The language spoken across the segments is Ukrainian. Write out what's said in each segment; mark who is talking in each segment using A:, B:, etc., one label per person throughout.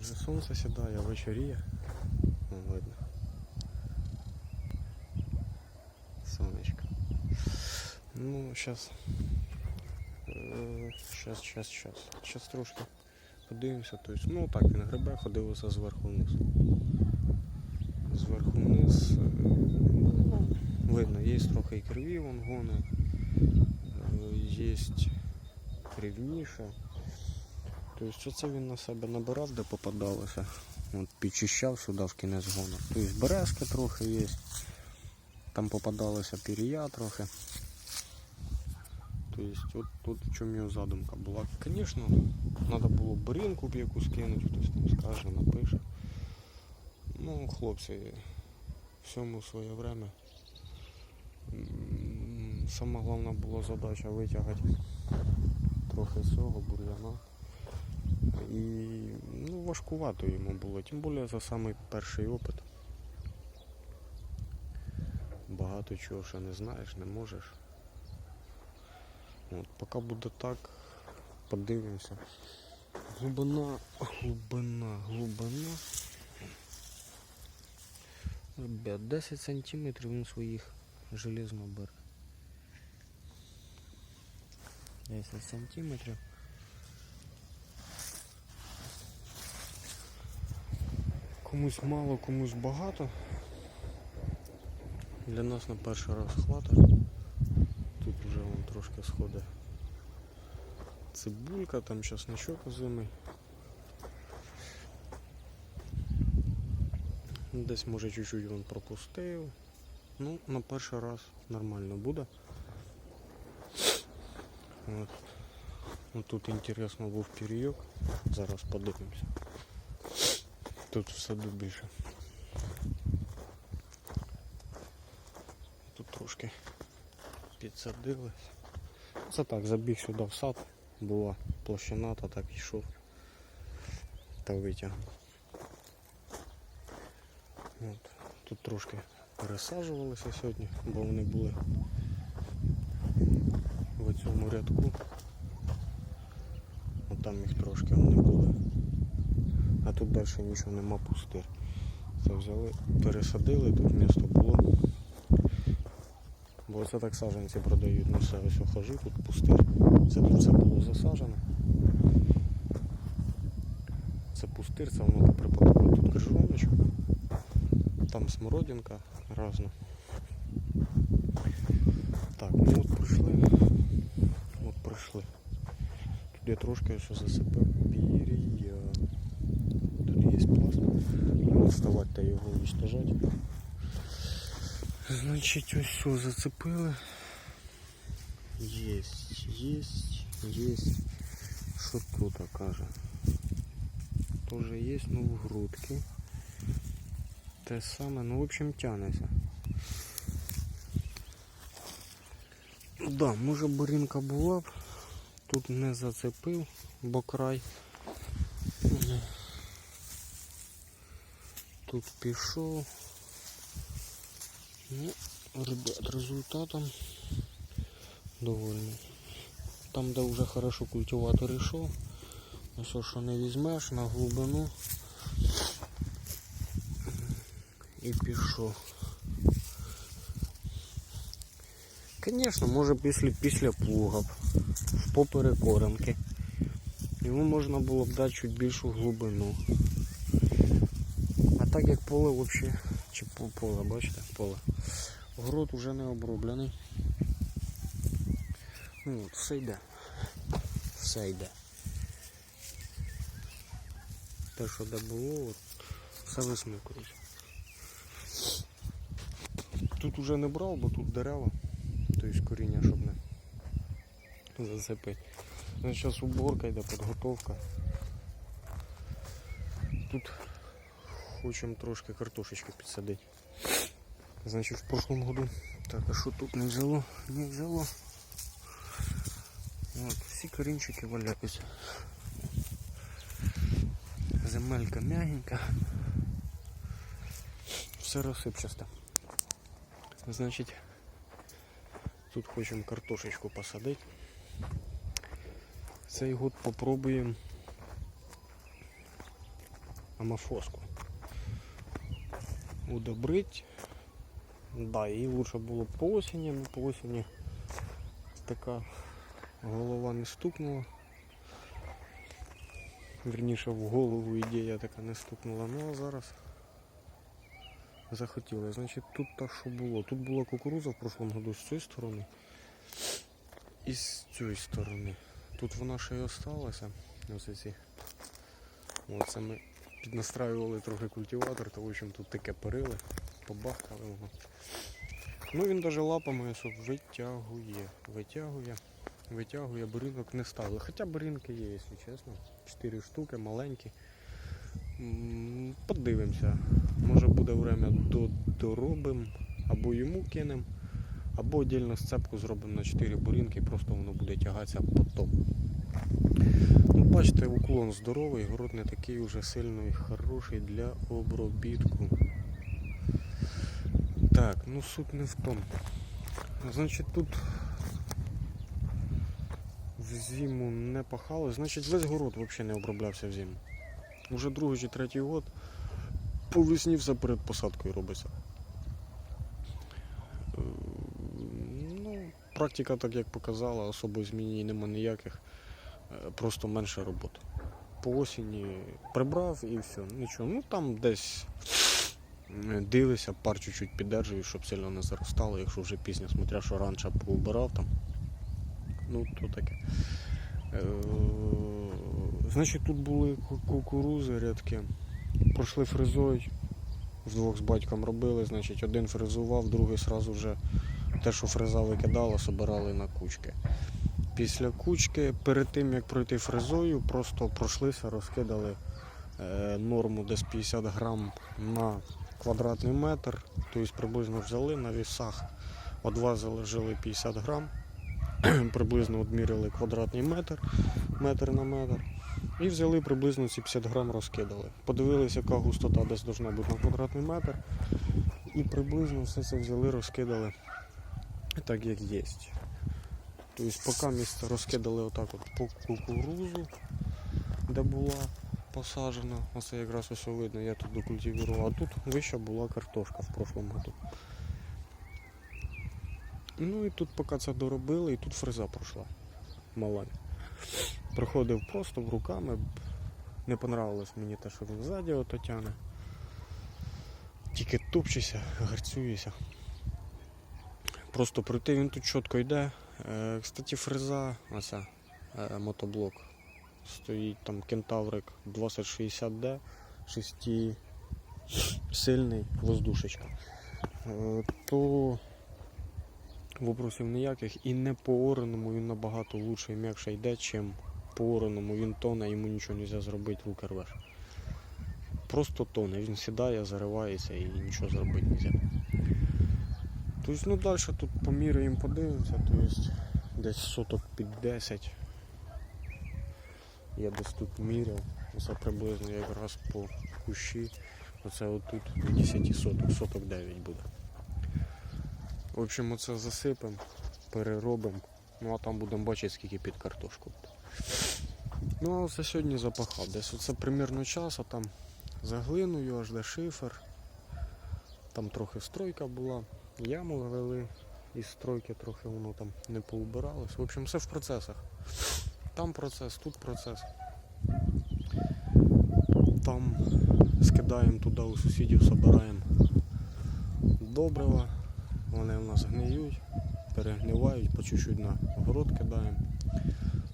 A: Вже сонце сідає, вечоріє. Вон видно. Сонечко. Ну, зараз. Зараз, зараз, зараз. Зараз трошки подивимося. Тобто, ну так він грибе, ходилося зверху вниз. Зверху вниз. е, Ну, видно, є трохи і криві, вон гони. е, Є рівніше. Тобто це він на себе набирав, де попадалося. От підчищав сюди в кінець гону. Тобто березки трохи є. Там попадалася пірія трохи. Тобто от тут в чому його задумка була. Звісно, треба було бурінку б якусь кинути, хтось там скаже, напише. Ну, хлопці, всьому своє время. Сама головна була задача витягати трохи цього бур'яна. І ну, важкувато йому було, тим більше за самий перший опит. Багато чого ще не знаєш, не можеш. От, поки буде так, подивимося. Глибина, глибина, глибина. Ребят, 10 сантиметрів він своїх железно бере. 10 сантиметрів. Комусь мало, комусь багато. Для нас на перший раз хватить. Тут вже вон трошки сходить цибулька, там чесночок озимий. Десь може чуть-чуть він пропустив. Ну, на перший раз нормально буде. От. Тут інтересно був перейок. Зараз подивимося. Тут в саду більше. Тут трошки підсадились. Це так, забіг сюди в сад, була площина, та так йшов та витягнув. От. Тут трошки пересаджувалися сьогодні, бо вони були в цьому рядку. От там їх трошки вони були. А тут далі нічого нема пустир. Це взяли, пересадили, тут місто було. Бо це так саджанці продають, ну все ось хожу, тут пустир. Це тут все було засаджено. Це пустир, це воно поприпадало тут крижовничок. Там смородинка разна. Так, ну от пройшли. От пройшли. Тут я трошки ще засипив пір'я. Тут є пласт. Ну, Вставати та його уничтожати. Значить, ось все зацепили. Єсть, єсть, єсть. Що тут каже? Тоже є, ну в грудки. Те саме, ну в общем тянеться. Да, може бурінка була б. Тут не зацепив, бо край. Тут пішов. Ну, ребят, результатом довольний. Там, де вже хорошо культиватор йшов, все, що не візьмеш на глибину і пішов. Звісно, може після, після плуга в поперекоронки. Йому можна було б дати чуть більшу глибину. Так як поле взагалі, чи по- поле, бачите, поле. Город уже не оброблений. Ну, все йде. Все йде. Те, що де було, от, все висмикується. Тут уже не брав, бо тут дерева, тобто коріння, щоб не зацепити. Ну, Зараз уборка йде, підготовка. Тут хочемо трошки картошечки підсадити. Значить, в прошлом году. Так, а що тут не взяло? Не взяло. От, всі корінчики валяються. Земелька м'ягенька. Все розсипчасте. Значить, тут хочемо картошечку посадити. Цей год попробуємо амофоску. Удобрить. Да, їй лучше було б по осені, але по осені така голова не стукнула. Вірніше в голову ідея така не стукнула, ну а зараз захотіла. Значить тут так що було. Тут була кукуруза в прошлому году з цієї сторони і з цієї сторони. Тут вона ще й осталася. Ось ці. Оце ми піднастраювали трохи культиватор, то в общем тут таке перили, побахкали воно. Ну він навіть лапами ось витягує, витягує, витягує, бурінок не ставили. Хоча бурінки є, якщо чесно. Чотири штуки, маленькі. Подивимося. Може буде время до, доробимо, або йому кинемо, або отдельно сцепку зробимо на 4 бурінки, просто воно буде тягатися потом. Бачите, уклон здоровий, город не такий уже сильний, хороший для обробітку. Так, ну суть не в тому. Значить тут в зиму не пахали, значить весь город взагалі не оброблявся в зиму. Уже другий чи третій год по весні все перед посадкою робиться. Е, Ну, практика, так як показала, особо змін нема ніяких, просто менше роботи. По осені прибрав і все, нічого. Ну там десь дивися, пар чуть-чуть піддержуєш, щоб сильно не заростало, якщо вже пізня, смотря, що раніше поубирав там. Ну, то таке. Е, Значить, тут були кукурузи рядки. Пройшли фрезою, вдвох з батьком робили, значить, один фрезував, другий сразу вже те, що фреза викидала, собирали на кучки. Після кучки, перед тим як пройти фрезою, просто пройшлися, розкидали е, норму десь 50 грам на квадратний метр, тобто приблизно взяли на вісах, одвазили жили 50 грам, приблизно відміряли квадратний метр, метр на метр. І взяли приблизно ці 50 грам розкидали. Подивилися, яка густота десь должна бути на квадратний метр. І приблизно все це взяли, розкидали так, як є. Тобто поки місце розкидали отак от по кукурузу, де була посаджена. Оце якраз ось видно, я тут докультивував, а тут вища була картошка в прошлому году. Ну і тут поки це доробили, і тут фреза пройшла маленька. Проходив просто руками. Не понравилось мені те, що він ззаді ото тяне. Тільки тупчися, гарцюєся. Просто пройти він тут чітко йде. Е, Кстати, фреза, оця е, мотоблок. Стоїть там кентаврик 2060D, 6 сильний воздушечка. Е, То вопросів ніяких і не по ореному він набагато лучше і м'якше йде, чим по ореному він тоне, йому нічого не можна зробити, руки рвеш. Просто тоне, він сідає, заривається і нічого зробити не можна. Тобто, ну далі тут поміряємо, подивимося, тобто десь соток під 10. Я десь тут міряв, це приблизно якраз по кущі. Оце отут 10 соток, соток 9 буде. В общем, оце засипемо, переробимо, ну а там будемо бачити, скільки під картошку. Ну а оце сьогодні запахав. Десь оце примірно час, а там заглиною аж де шифер. Там трохи стройка була, яму вели із стройки трохи воно там не поубиралось. В общем, все в процесах. Там процес, тут процес. Там скидаємо туди у сусідів, збираємо добрива. Вони в нас гниють, перегнивають, по чуть-чуть на город кидаємо.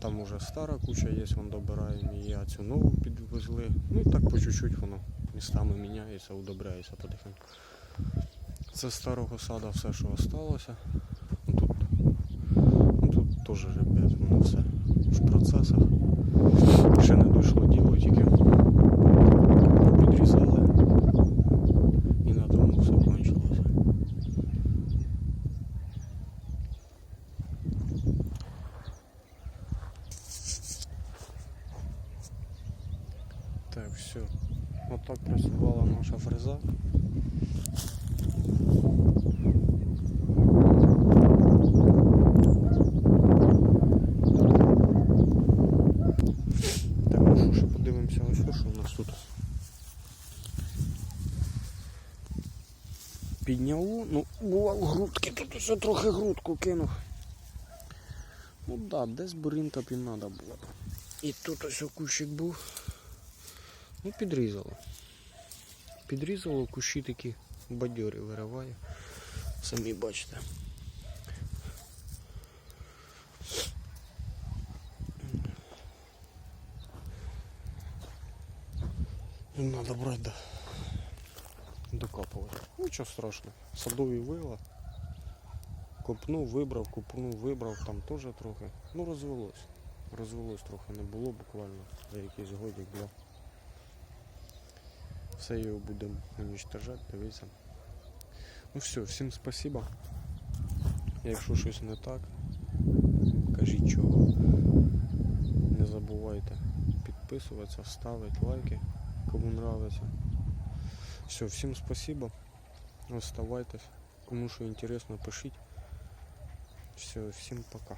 A: Там уже стара куча є, вон добираємо і я цю нову підвезли. Ну і так по чуть-чуть воно містами міняється, удобряється потихеньку. Це старого сада все, що залишилося. Тут, ну, тут теж ребят, воно все в процесах. Ще не дійшло діло, тільки підрізали. І на тому все кончилося. Так, все. Отак працювала наша фреза. Ну Підняло, ну о, грудки, тут ще трохи грудку кинув. Ну так, да, десь буринта б і треба було. І тут ось кущик був. Ну, підрізало. Підрізало кущі такі бадьорі вириває. Самі бачите. Надо брати до... докапувати. Нічого страшного. Садові вила. Копнув, вибрав, копнув, вибрав, там теж трохи. Ну розвелось. Розвелось трохи не було буквально за якийсь годик, два. Все його будемо уничтожати, дивіться. Ну все, всім спасибо. Якщо щось не так, кажіть чого. Не забувайте підписуватися, ставити лайки, кому нравится. Все, всім спасибо. Оставайтесь. Кому що інтересно, пишіть. Все, всім пока.